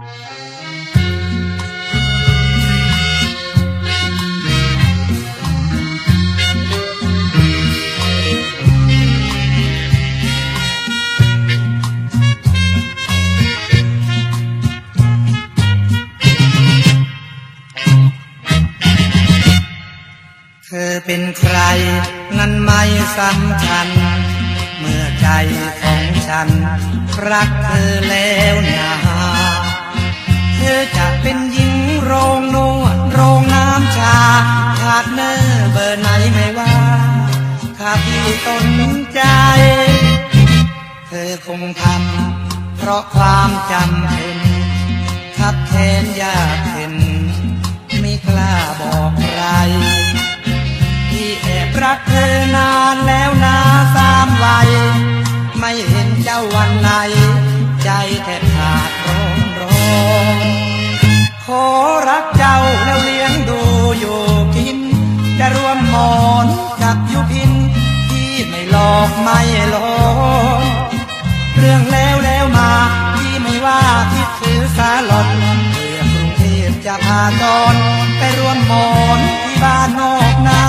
เธอเป็นใครนั้นไม่สำคัญ เมื่อใจของฉัน รักเธอแล้วนา เธอจะเป็นหญิงโรงนวดโรงน้ำชาขาดเนอร์เบอร์ไหนไม่ว่าข้าพี่สนใจ เธอคงทำเพราะความจำเป็นขับแทนยากเห็น จะรวมหมอนกับยุพินที่ไม่หลอกไม่หลอกเรื่องแล้วแล้วมาที่ไม่ว่าคิดถือสาหลอนเพื่อกรุงเทพจะพาตอน ไปรวมหมอนที่บ้านนอกนา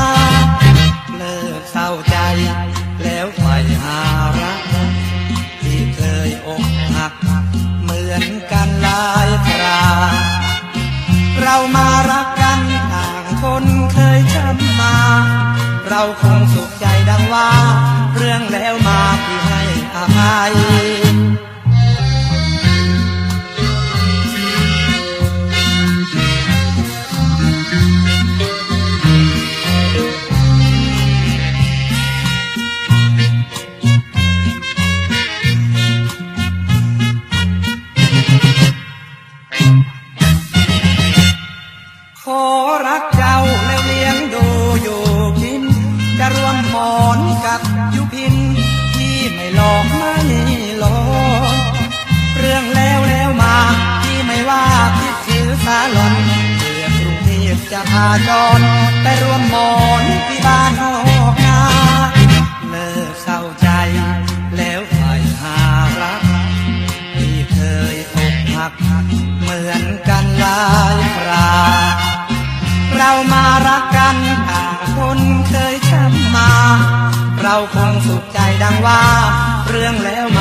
เราคงสุขใจดังว่า เรื่องแล้วมาที่ให้อภัยขอ อนกับยุพินที่ไม่หลอกไม่หลอกเรื่องแล้วแล้วมาที่ไม่ว่าคิดถือสาหลอนเพื่อกรุงเทพจะพาจรไปรวมหมอนที่บ้านนอกนาเลิกเศร้าใจแล้วไปหารักที่เคยอกหักเหมือนกันหลายคราเรามารักกันต่างคน เราคงสุขใจดังว่า เรื่องแล้วมา